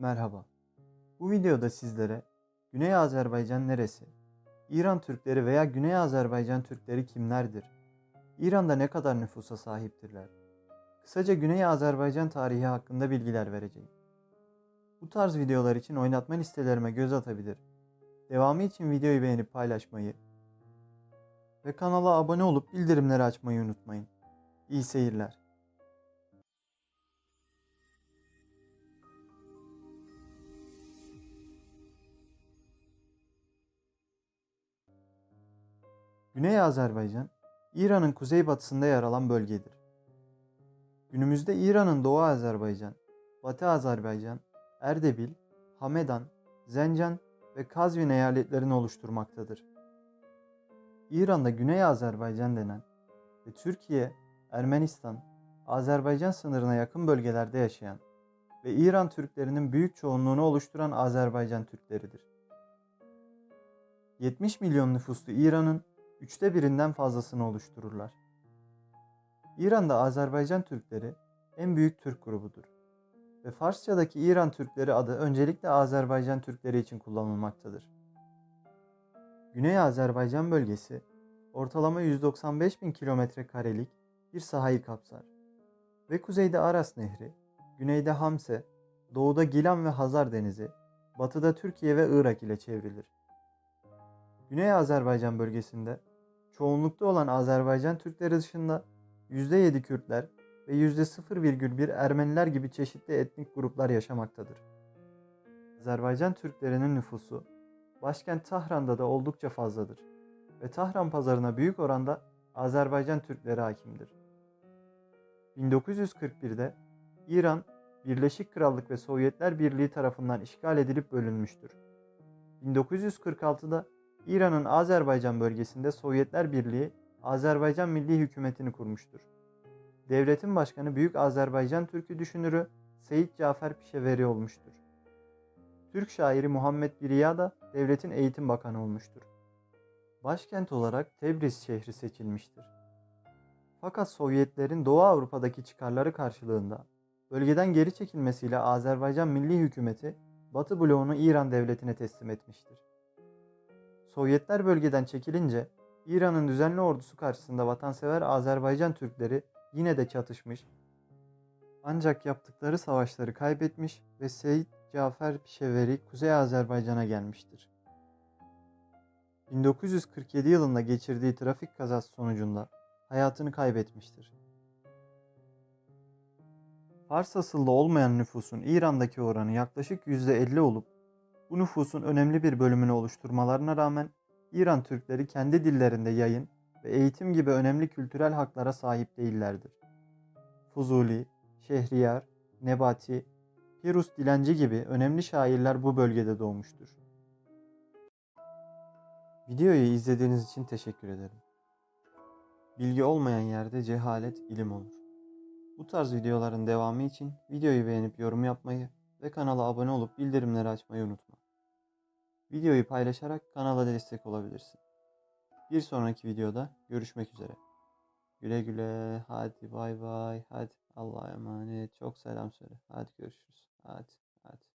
Merhaba. Bu videoda sizlere Güney Azerbaycan neresi? İran Türkleri veya Güney Azerbaycan Türkleri kimlerdir? İran'da ne kadar nüfusa sahiptirler? Kısaca Güney Azerbaycan tarihi hakkında bilgiler vereceğim. Bu tarz videolar için oynatma listelerime göz atabilir. Devamı için videoyu beğenip paylaşmayı ve kanala abone olup bildirimleri açmayı unutmayın. İyi seyirler. Güney Azerbaycan, İran'ın kuzeybatısında yer alan bölgedir. Günümüzde İran'ın Doğu Azerbaycan, Batı Azerbaycan, Erdebil, Hamedan, Zencan ve Kazvin eyaletlerini oluşturmaktadır. İran'da Güney Azerbaycan denen ve Türkiye, Ermenistan, Azerbaycan sınırına yakın bölgelerde yaşayan ve İran Türklerinin büyük çoğunluğunu oluşturan Azerbaycan Türkleridir. 70 milyon nüfuslu İran'ın üçte birinden fazlasını oluştururlar. İran'da Azerbaycan Türkleri en büyük Türk grubudur ve Farsçadaki İran Türkleri adı öncelikle Azerbaycan Türkleri için kullanılmaktadır. Güney Azerbaycan bölgesi ortalama 195 bin kilometre karelik bir sahayı kapsar ve kuzeyde Aras Nehri, güneyde Hamse, doğuda Gilan ve Hazar Denizi, batıda Türkiye ve Irak ile çevrilir. Güney Azerbaycan bölgesinde çoğunlukta olan Azerbaycan Türkleri dışında %7 Kürtler ve %0,1 Ermeniler gibi çeşitli etnik gruplar yaşamaktadır. Azerbaycan Türklerinin nüfusu başkent Tahran'da da oldukça fazladır ve Tahran pazarına büyük oranda Azerbaycan Türkleri hakimdir. 1941'de İran, Birleşik Krallık ve Sovyetler Birliği tarafından işgal edilip bölünmüştür. 1946'da İran'ın Azerbaycan bölgesinde Sovyetler Birliği Azerbaycan Milli Hükümeti'ni kurmuştur. Devletin başkanı Büyük Azerbaycan Türkü düşünürü Seyit Cafer Pişeveri olmuştur. Türk şairi Muhammed Biriya da devletin eğitim bakanı olmuştur. Başkent olarak Tebriz şehri seçilmiştir. Fakat Sovyetlerin Doğu Avrupa'daki çıkarları karşılığında bölgeden geri çekilmesiyle Azerbaycan Milli Hükümeti Batı bloğunu İran devletine teslim etmiştir. Sovyetler bölgeden çekilince İran'ın düzenli ordusu karşısında vatansever Azerbaycan Türkleri yine de çatışmış. Ancak yaptıkları savaşları kaybetmiş ve Seyit Cafer Pişeveri Kuzey Azerbaycan'a gelmiştir. 1947 yılında geçirdiği trafik kazası sonucunda hayatını kaybetmiştir. Fars asıllı olmayan nüfusun İran'daki oranı yaklaşık %50 olup bu nüfusun önemli bir bölümünü oluşturmalarına rağmen İran Türkleri kendi dillerinde yayın ve eğitim gibi önemli kültürel haklara sahip değillerdir. Fuzuli, Şehriyar, Nebati, Pirus Dilenci gibi önemli şairler bu bölgede doğmuştur. Videoyu izlediğiniz için teşekkür ederim. Bilgi olmayan yerde cehalet ilim olur. Bu tarz videoların devamı için videoyu beğenip yorum yapmayı ve kanala abone olup bildirimleri açmayı unutma. Videoyu paylaşarak kanala destek olabilirsin. Bir sonraki videoda görüşmek üzere. Güle güle. Hadi bay bay. Hadi Allah'a emanet. Çok selam söyle. Hadi görüşürüz. Hadi. Hadi.